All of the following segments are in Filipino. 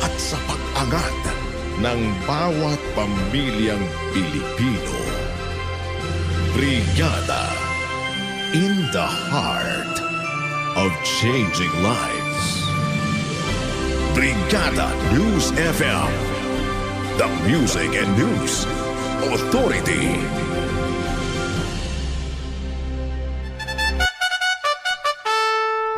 at sa pag-angat ng bawat pamilyang Pilipino. Brigada in the heart of changing lives. Brigada News FM, the music and news authority.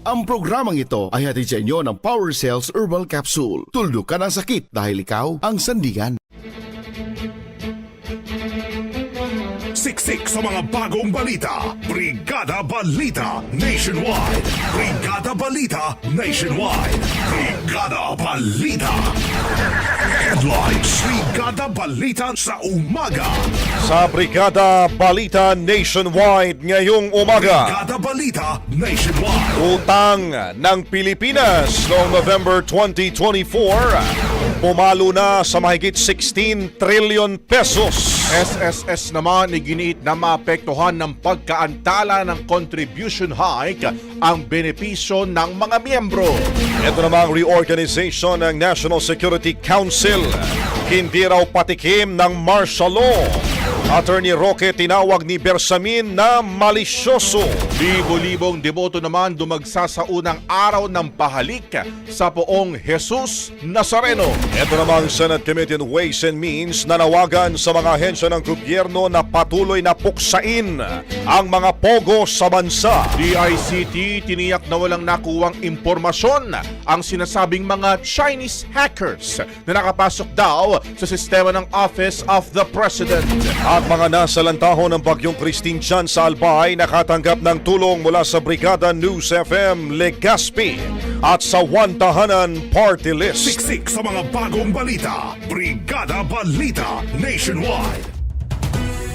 Ang programang ito ay hatid sa inyo ng Power Cells Herbal Capsule. Tuldok ka ng sakit dahil ikaw ang sandigan. Siksik sa mga bagong balita. Brigada Balita Nationwide. Brigada Balita Nationwide. Brigada Balita. Headlines. Brigada Balita sa umaga. Sa Brigada Balita Nationwide ngayong umaga. Brigada Balita Nationwide. Utang ng Pilipinas noong November 2024 pumalo na sa mahigit 16 trillion pesos. SSS naman iginiit na maapektuhan ng pagkaantala ng contribution hike ang benepisyo ng mga miyembro. Ito namang reorganization ng National Security Council. Hindi raw patikim ng martial law. Attorney Roque tinawag ni Bersamin na malisyoso. Libo-libong deboto naman dumagsa sa unang araw ng pahalik sa poong Jesus Nazareno. Ito namang Senate Committee on Ways and Means nanawagan sa mga ahensya ng gobyerno na patuloy na puksain ang mga pogo sa bansa. DICT tiniyak na walang nakuwang impormasyon ang sinasabing mga Chinese hackers na nakapasok daw sa sistema ng Office of the President. At mga nasa lantaho ng bagyong Christine Chan sa Albay nakatanggap ng tulong mula sa Brigada News FM Legazpi at sa Wantahanan Party List. Siksik sa mga bagong balita. Brigada Balita Nationwide.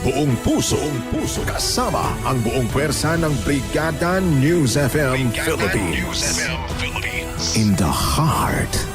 Buong puso, buong puso kasama ang buong pwersa ng Brigada News FM Philippines. In the heart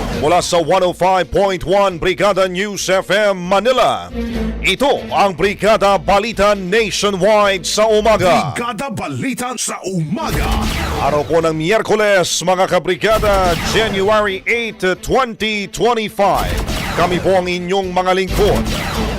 Mula sa 105.1 Brigada News FM Manila. Ito ang Brigada Balita Nationwide sa umaga. Brigada Balita sa umaga. Araw po ng Miyerkules, mga kabrigada, January 8, 2025. Kami po ang inyong mga lingkod.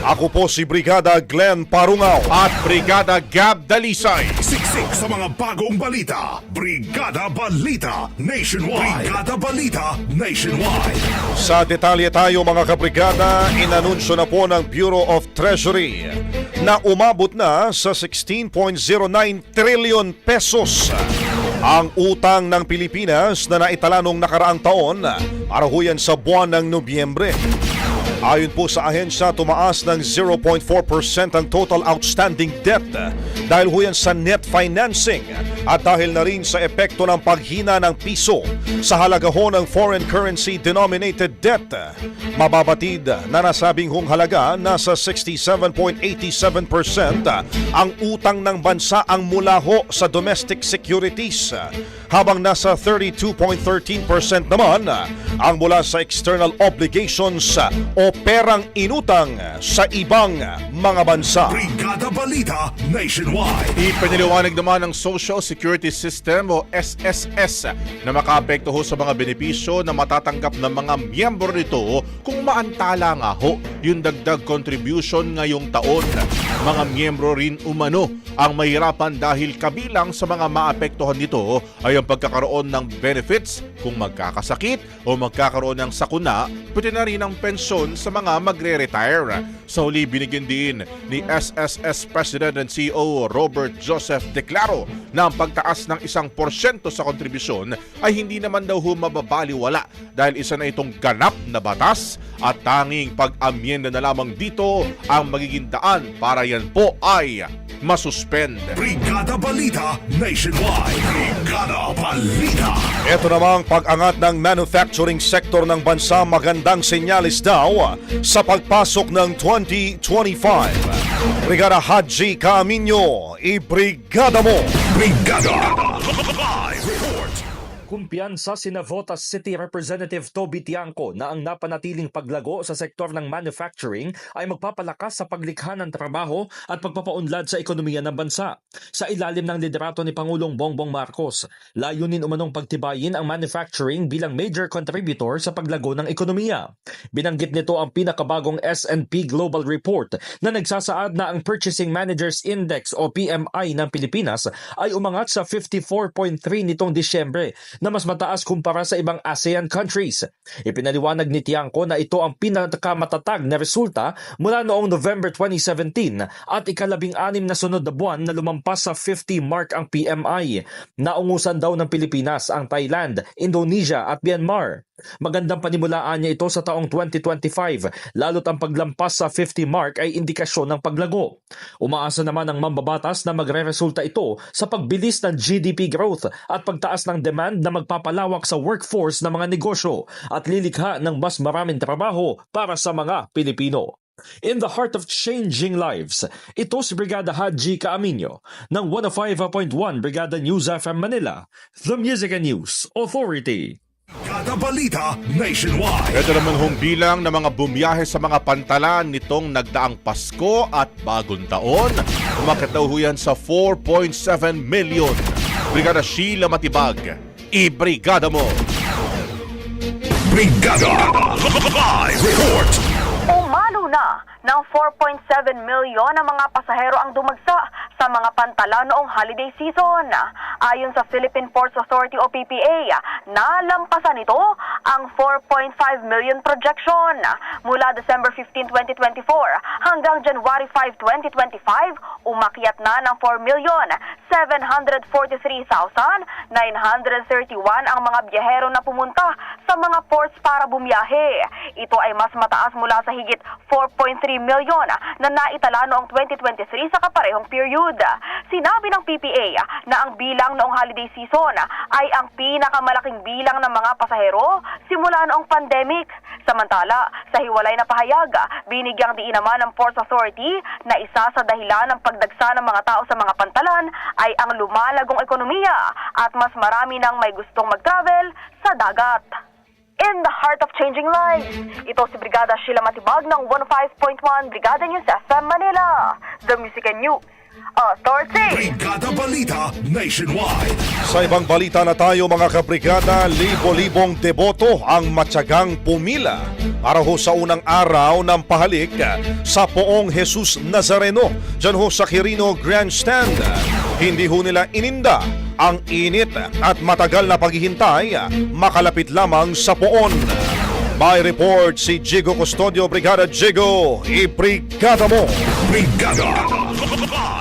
Ako po si Brigada Glenn Parungaw. At Brigada Gab Dalisay. Siksik sa mga bagong balita. Brigada Balita Nationwide. Brigada Balita Nationwide. Sa detalye tayo mga kabrigada, inanunsyo na po ng Bureau of Treasury na umabot na sa 16.09 trillion pesos ang utang ng Pilipinas na naitala nung nakaraang taon yan sa buwan ng Nobyembre. Ayon po sa ahensya, tumaas ng 0.4% ang total outstanding debt dahil ho yan sa net financing at dahil na rin sa epekto ng paghina ng piso sa halaga ho ng foreign currency denominated debt. Mababatid na nasabing hong halaga nasa 67.87% ang utang ng bansa ang mula ho sa domestic securities habang nasa 32.13% naman ang mula sa external obligations o perang inutang sa ibang mga bansa. Brigada Balita Nationwide. Ipiniliwanag naman ng Social Security System o SSS na makaapekto ho sa mga benepisyo na matatanggap ng mga miyembro nito kung maantala nga ho yung dagdag contribution ngayong taon. Mga miyembro rin umano ang mahirapan dahil kabilang sa mga maapektuhan nito ay ang pagkakaroon ng benefits kung magkakasakit o magkakaroon ng sakuna, pati na rin ang pensyon sa mga magre-retire. Sa huli binigyan din ni SSS President and CEO Robert Joseph Declaro na ang pagtaas ng isang porsyento sa kontribusyon ay hindi naman daw ho mababaliwala dahil isa na itong ganap na batas at tanging pag-amyenda na lamang dito ang magiging daan para yan po ay masuspend. Brigada Balita Nationwide. Brigada Balita. Ito namang pag-angat ng manufacturing sector ng bansa magandang senyalis daw sa pagpasok ng 2025. Brigada Haji Camino, ibrigada mo! Brigada. Kumpiyansa si Navotas City Representative Toby Tiangco na ang napanatiling paglago sa sektor ng manufacturing ay magpapalakas sa paglikha ng trabaho at pagpapaunlad sa ekonomiya ng bansa. Sa ilalim ng liderato ni Pangulong Bongbong Marcos, layunin umanong pagtibayin ang manufacturing bilang major contributor sa paglago ng ekonomiya. Binanggit nito ang pinakabagong S&P Global Report na nagsasaad na ang Purchasing Managers Index o PMI ng Pilipinas ay umangat sa 54.3 nitong Disyembre na mas mataas kumpara sa ibang ASEAN countries. Ipinaliwanag ni Tiangco na ito ang pinakamatatag na resulta mula noong November 2017 at ikalabing anim na sunod na buwan na lumampas sa 50 mark ang PMI. Naungusan daw ng Pilipinas ang Thailand, Indonesia at Myanmar. Magandang panimulaan niya ito sa taong 2025 lalo't ang paglampas sa 50 mark ay indikasyon ng paglago. Umaasa naman ang mambabatas na magre-resulta ito sa pagbilis ng GDP growth at pagtaas ng demand na magpapalawak sa workforce ng mga negosyo at lilikha ng mas maraming trabaho para sa mga Pilipino. In the heart of changing lives, ito si Brigada Haji Kaaminyo ng 105.1 Brigada News FM Manila, The Music and News Authority. Balita Nationwide. Ito naman hong bilang ng mga bumiyahe sa mga pantalan nitong nagdaang Pasko at Bagong Taon. Umakit daw yan sa 4.7 million. Brigada Sheila Matibag, i-brigada mo! Brigada. Live report. Umalo na ng 4.7 milyon ang mga pasahero ang dumagsa sa mga pantala noong holiday season. Ayon sa Philippine Ports Authority o PPA, nalampasan ito ang 4.5 million projection. Mula December 15, 2024 hanggang January 5, 2025, umakyat na ng 4 million 743,931 ang mga biyahero na pumunta sa mga ports para bumiyahe. Ito ay mas mataas mula sa higit 4.3 milyon na naitala noong 2023 sa kaparehong period. Sinabi ng PPA na ang bilang noong holiday season ay ang pinakamalaking bilang ng mga pasahero simula noong pandemic. Samantala, sa hiwalay na pahayag, binigyang diin naman ng Ports Authority na isa sa dahilan ng pagdagsa ng mga tao sa mga pantalan ay ang lumalagong ekonomiya at mas marami nang may gustong mag-travel sa dagat. In the heart of changing lives, ito si Brigada Sheila Matibag ng 105.1 Brigada News FM Manila, The Music and News Authority. Brigada Balita Nationwide. Sa ibang balita na tayo mga kabrigada, libo-libong deboto ang matyagang pumila para ho sa unang araw ng pahalik sa poong Jesus Nazareno dyan ho sa Quirino Grandstand. Hindi ho nila ininda ang init at matagal na paghihintay makalapit lamang sa poon. May report si Jigo Custodio, Brigada Jigo, ibrigada mo! Brigada.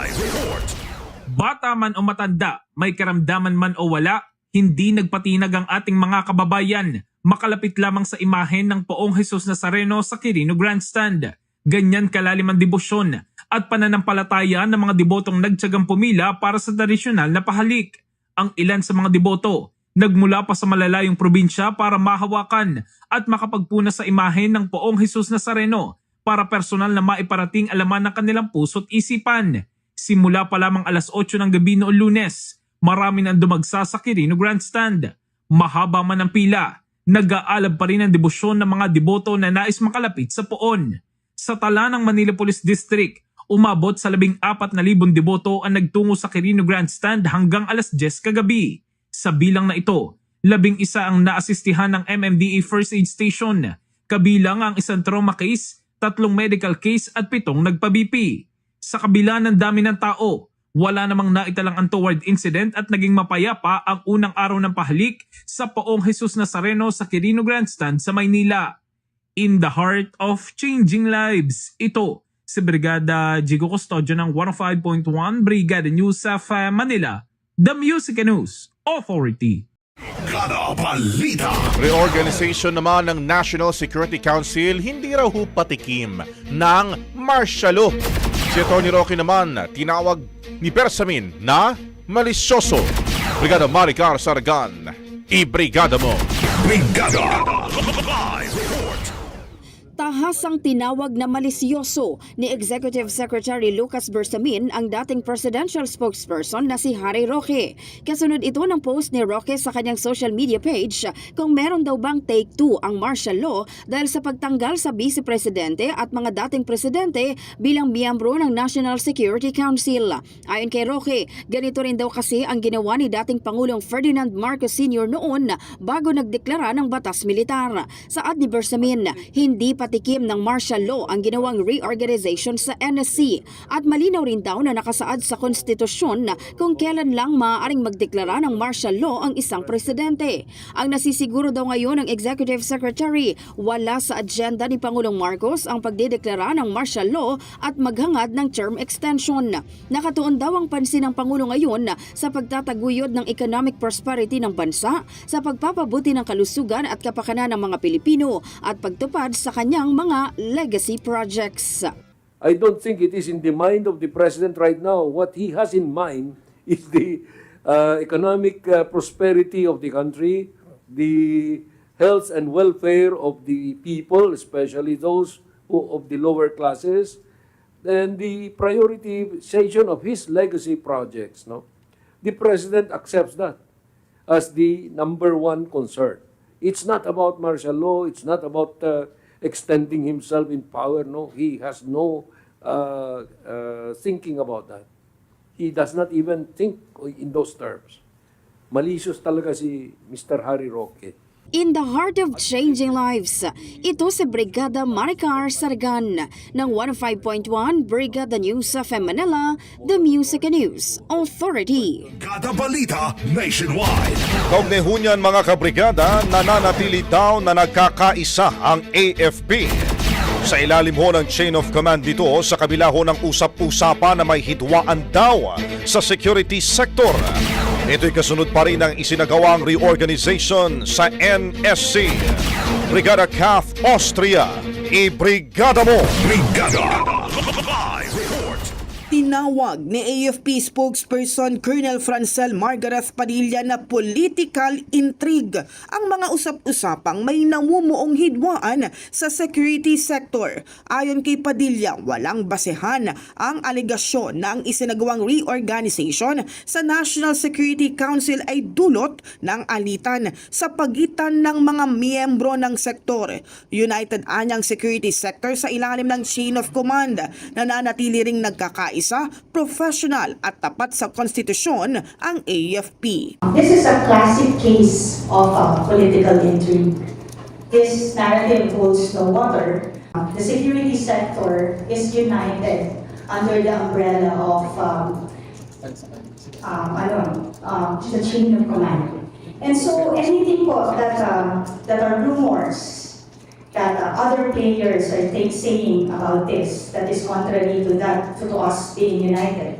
Bata man o matanda, may karamdaman man o wala, hindi nagpatinag ang ating mga kababayan makalapit lamang sa imahen ng poong Jesus Nazareno sa Quirino Grandstand. Ganyan kalalim ang debosyon at pananampalataya ng mga debotong nagtsagang pumila para sa tradisyonal na pahalik. Ang ilan sa mga deboto nagmula pa sa malalayong probinsya para mahawakan at makapagpuna sa imahen ng poong Jesus Nazareno para personal na maiparating alaman ng kanilang puso't isipan. Simula pa lamang alas 8 ng gabi noong lunes, marami nang dumagsa sa Quirino Grandstand. Mahaba man ang pila, nag-aalab pa rin ang debosyon ng mga deboto na nais makalapit sa poon. Sa tala ng Manila Police District, umabot sa 14,000 deboto ang nagtungo sa Quirino Grandstand hanggang alas 10 kagabi. Sa bilang na ito, labing isa ang naasistihan ng MMDA First Aid Station, kabilang ang isang trauma case, tatlong medical case at pitong nagpa-BP. Sa kabila ng dami ng tao, wala namang naitalang untoward incident at naging mapayapa ang unang araw ng pahalik sa Poong Jesus Nazareno sa Quirino Grandstand sa Maynila. In the heart of changing lives, ito si Brigada Jigo Custodio ng 105.1 Brigada News of Manila, The Music and News Authority. Kada balita. Reorganization naman ng National Security Council hindi raw patikim ng martial law. Si Tony Roque naman tinawag ni Persamin na malisyoso. Brigada Maricar Sargan, i-brigada mo. Brigada. Live report. Tahasang tinawag na malisyoso ni Executive Secretary Lucas Bersamin ang dating presidential spokesperson na si Harry Roque. Kasunod ito ng post ni Roque sa kanyang social media page kung meron daw bang take two ang martial law dahil sa pagtanggal sa vice presidente at mga dating presidente bilang miyembro ng National Security Council. Ayon kay Roque, ganito rin daw kasi ang ginawa ni dating Pangulong Ferdinand Marcos Sr. noon bago nagdeklara ng batas militar. Saad ni Bersamin, hindi patikim ng martial law ang ginawang reorganization sa NSC at malinaw rin daw na nakasaad sa konstitusyon kung kailan lang maaaring magdeklara ng martial law ang isang presidente. Ang nasisiguro daw ngayon ng Executive Secretary, wala sa agenda ni Pangulong Marcos ang pagdedeklara ng martial law at maghangad ng term extension. Nakatuon daw ang pansin ng Pangulo ngayon sa pagtataguyod ng economic prosperity ng bansa, sa pagpapabuti ng kalusugan at kapakanan ng mga Pilipino at pagtupad sa kanyang mga legacy projects. I don't think it is in the mind of the president right now. What he has in mind is the uh, economic uh, prosperity of the country, the health and welfare of the people, especially those who, of the lower classes, and the prioritization of his legacy projects. No, the president accepts that as the number one concern. It's not about martial law. It's not about uh, extending himself in power. No, he has no uh, uh, thinking about that. He does not even think in those terms. Malicious talaga si Mr. Harry Roque. In the heart of changing lives, ito si Brigada Maricar Sargan ng 105.1 Brigada News of Manila, The Music and News Authority. Kada balita nationwide. Kaugnay hunyan mga kabrigada, nananatili daw na nagkakaisa ang AFP. Sa ilalim ho ng chain of command dito sa kabila ho ng usap-usapan na may hidwaan daw sa security sector. Ito'y kasunod pa rin ng isinagawang reorganization sa NSC. Brigada CAF Austria, i-brigada mo! Brigada. Live. Tinawag ni AFP spokesperson Colonel Francel Margaret Padilla na political intrigue ang mga usap-usapang may namumuong hidwaan sa security sector. Ayon kay Padilla, walang basehan ang alegasyon na ang isinagawang reorganization sa National Security Council ay dulot ng alitan sa pagitan ng mga miyembro ng sektor. United anyang security sector sa ilalim ng chain of command na nanatili ring nagkakaisa, professional at tapat sa konstitusyon ang AFP. This is a classic case of uh, political intrigue. This narrative holds no water. The security sector is united under the umbrella of um, um, ano, um, the chain of command. And so anything po that, um, that are rumors that uh, other players are take, saying about this that is contrary to that to, to us being united.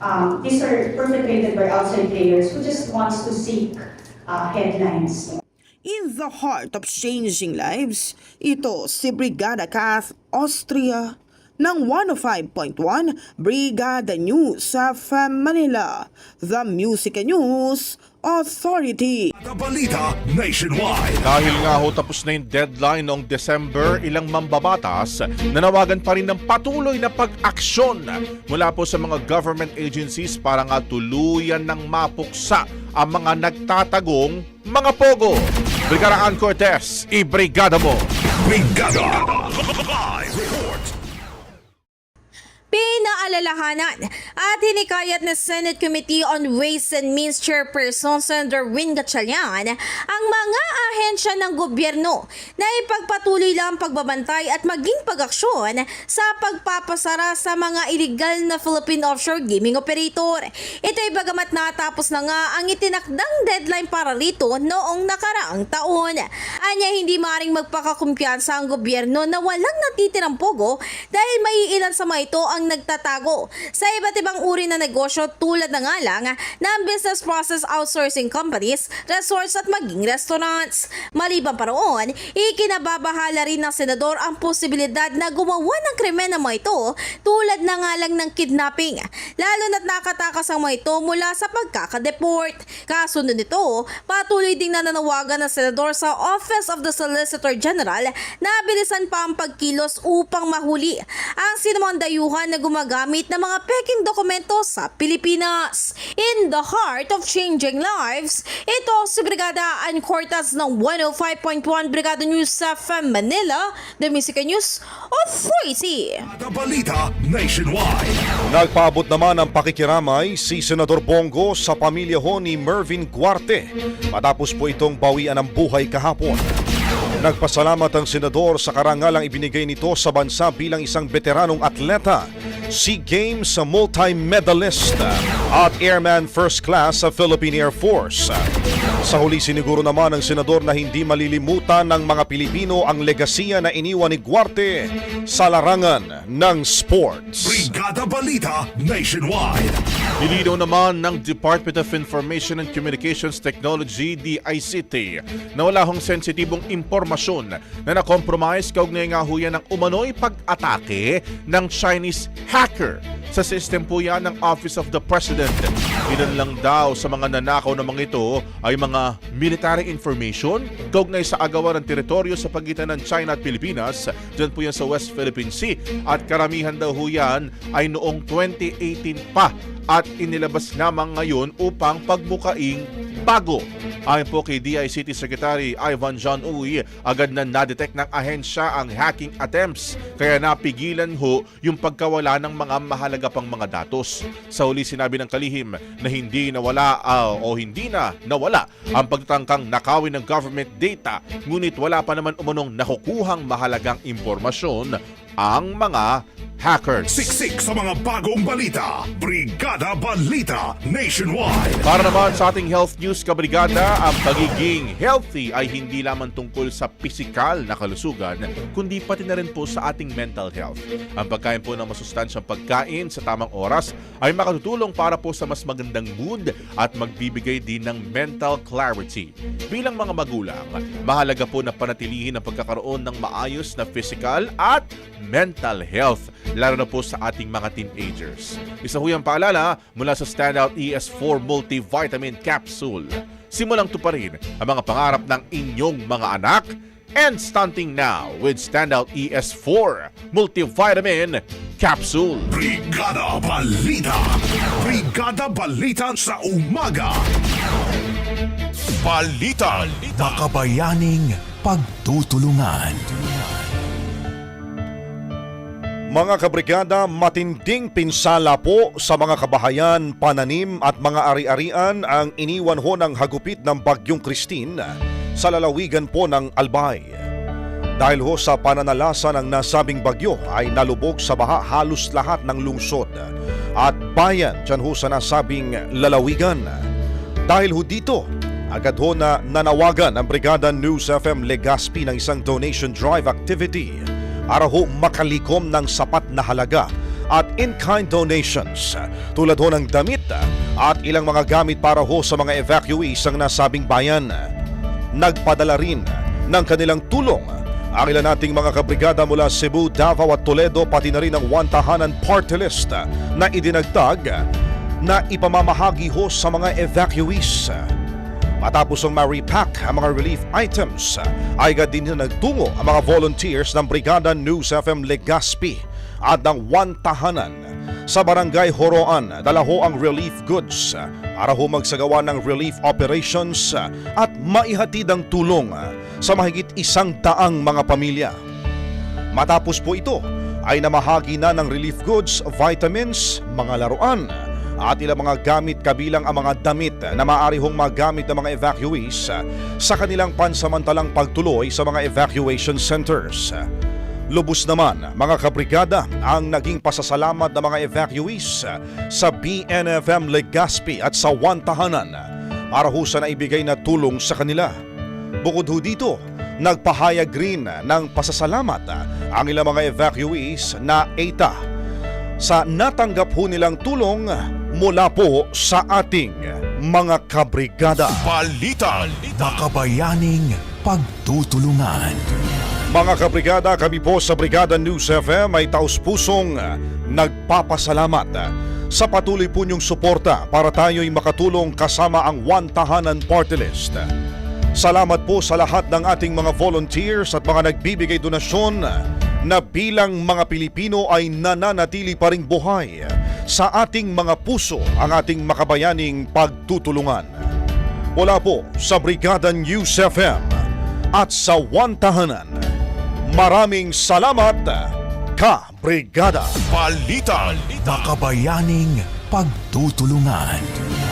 Um, these are perpetrated by outside players who just wants to seek uh, headlines. In the heart of changing lives, ito si Brigada Kath Austria ng 105.1 Brigada News sa Manila, the Music News Authority. Balita nationwide. Dahil nga ho tapos na yung deadline noong December, ilang mambabatas nanawagan pa rin ng patuloy na pag-aksyon mula po sa mga government agencies para nga tuluyan ng mapuksa ang mga nagtatagong mga pogo. Brigada Ann Cortez, ibrigada mo! Brigada. Pinaalalahanan at hinikayat ng Senate Committee on Ways and Means Chairperson Senator Win Gatchalian ang mga ahensya ng gobyerno na ipagpatuloy lang ang pagbabantay at maging pag-aksyon sa pagpapasara sa mga illegal na Philippine offshore gaming operator. Ito ay bagamat natapos na nga ang itinakdang deadline para rito noong nakaraang taon. Anya hindi maring magpakakumpiyansa ang gobyerno na walang natitirang pogo dahil may ilan sa mga ito ang nagtatago sa iba't ibang uri na negosyo tulad na nga lang ng business process outsourcing companies, resorts at maging restaurants. Maliban pa roon, ikinababahala rin ng senador ang posibilidad na gumawa ng krimen ng mga ito tulad na nga lang ng kidnapping, lalo na't nakatakas ang mga ito mula sa pagkakadeport. Kasunod nito, patuloy ding nananawagan ng senador sa Office of the Solicitor General na bilisan pa ang pagkilos upang mahuli ang sinumang dayuhan na gumagamit ng mga peking dokumento sa Pilipinas. In the heart of changing lives, ito si Brigada Ann Cortez ng 105.1 Brigada News sa Manila, The Music News Authority. Balita nationwide. Nagpaabot naman ang pakikiramay si Senador Bongo sa pamilya ho ni Mervin Guarte matapos po itong bawian ng buhay kahapon. Nagpasalamat ang senador sa karangalang ibinigay nito sa bansa bilang isang veteranong atleta, SEA Games multi-medalist at Airman First Class sa Philippine Air Force. Sa huli siniguro naman ng senador na hindi malilimutan ng mga Pilipino ang legasiya na iniwan ni Guarte sa larangan ng sports. Brigada balita nationwide. Nilinaw naman ng Department of Information and Communications Technology, DICT, na wala hong sensitibong impormasyon na nakompromise kaugnay nga ho yan ng umano'y pag-atake ng Chinese hacker. Sa system po yan ng Office of the President. Ilan lang daw sa mga nanakaw na mga ito ay mga military information kaugnay sa agawan ng teritoryo sa pagitan ng China at Pilipinas. Diyan po yan sa West Philippine Sea. At karamihan daw ho yan ay noong 2018 pa at inilabas lamang ngayon upang pagbukaing bago. Ayon po kay DICT Secretary Ivan John Uy, agad na nadetect ng ahensya ang hacking attempts kaya napigilan ho yung pagkawala ng mga mahalaga pang mga datos. Sa huli sinabi ng kalihim na hindi nawala ah, o hindi na nawala ang pagtangkang nakawin ng government data ngunit wala pa naman umunong nakukuhang mahalagang impormasyon ang mga hackers. Siksik sa mga bagong balita. Brigada Balita Nationwide. Para naman sa ating health news kabrigada, ang pagiging healthy ay hindi lamang tungkol sa pisikal na kalusugan, kundi pati na rin po sa ating mental health. Ang pagkain po ng masustansyang pagkain sa tamang oras ay makatutulong para po sa mas magandang mood at magbibigay din ng mental clarity. Bilang mga magulang, mahalaga po na panatilihin ang pagkakaroon ng maayos na physical at mental health, lalo na po sa ating mga teenagers. Isa ho yung paalala mula sa Standout ES4 Multivitamin Capsule. Simulang tuparin ang mga pangarap ng inyong mga anak and stunting now with Standout ES4 Multivitamin Capsule. Brigada Balita. Brigada Balita sa umaga. Balita. Makabayaning pagtutulungan. Mga kabrigada, matinding pinsala po sa mga kabahayan, pananim at mga ari-arian ang iniwan ho ng hagupit ng Bagyong Christine sa lalawigan po ng Albay. Dahil ho sa pananalasa ng nasabing bagyo ay nalubog sa baha halos lahat ng lungsod at bayan dyan ho sa nasabing lalawigan. Dahil ho dito, agad ho na nanawagan ang Brigada News FM Legazpi ng isang donation drive activity para ho makalikom ng sapat na halaga at in-kind donations tulad ho ng damit at ilang mga gamit para ho sa mga evacuees ang nasabing bayan. nagpadala rin ng kanilang tulong. Ang ilan nating mga kabrigada mula Cebu, Davao at Toledo pati na rin ang one tahanan party list na idinagdag na ipamamahagi ho sa mga evacuees. Matapos ang ma-repack ang mga relief items, ay agad din na nagtungo ang mga volunteers ng Brigada News FM Legazpi at ng One Tahanan sa Barangay Horoan. Dala ho ang relief goods para ho magsagawa ng relief operations at maihatid ang tulong sa mahigit isang daang mga pamilya. Matapos po ito ay namahagi na ng relief goods, vitamins, mga laruan at ilang mga gamit kabilang ang mga damit na maaari hong magamit ng mga evacuees sa kanilang pansamantalang pagtuloy sa mga evacuation centers. Lubos naman mga kabrigada ang naging pasasalamat ng mga evacuees sa BNFM Legazpi at sa One para ho sa naibigay na tulong sa kanila. Bukod ho dito, nagpahayag rin ng pasasalamat ang ilang mga evacuees na ETA sa natanggap ho nilang tulong mula po sa ating mga kabrigada. Balita. Makabayaning pagtutulungan. Mga kabrigada, kami po sa Brigada News FM ay taus-pusong nagpapasalamat sa patuloy po niyong suporta para tayo'y makatulong kasama ang One Tahanan Party List. Salamat po sa lahat ng ating mga volunteers at mga nagbibigay donasyon na bilang mga Pilipino ay nananatili pa ring buhay sa ating mga puso ang ating makabayaning pagtutulungan. Mula po sa Brigada News FM at sa One Tahanan, maraming salamat ka, Brigada! Balita. Makabayaning pagtutulungan.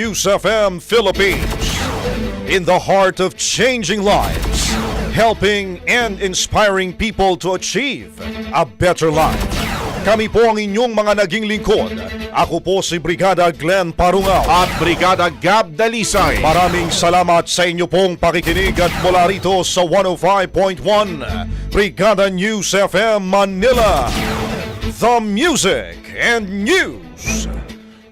FM Philippines. In the heart of changing lives, helping and inspiring people to achieve a better life. Kami po ang inyong mga naging lingkod. Ako po si Brigada Glenn Parungaw. At Brigada Gab Dalisay. Maraming salamat sa inyo pong pakikinig at mula rito sa 105.1 Brigada News FM Manila. The Music and News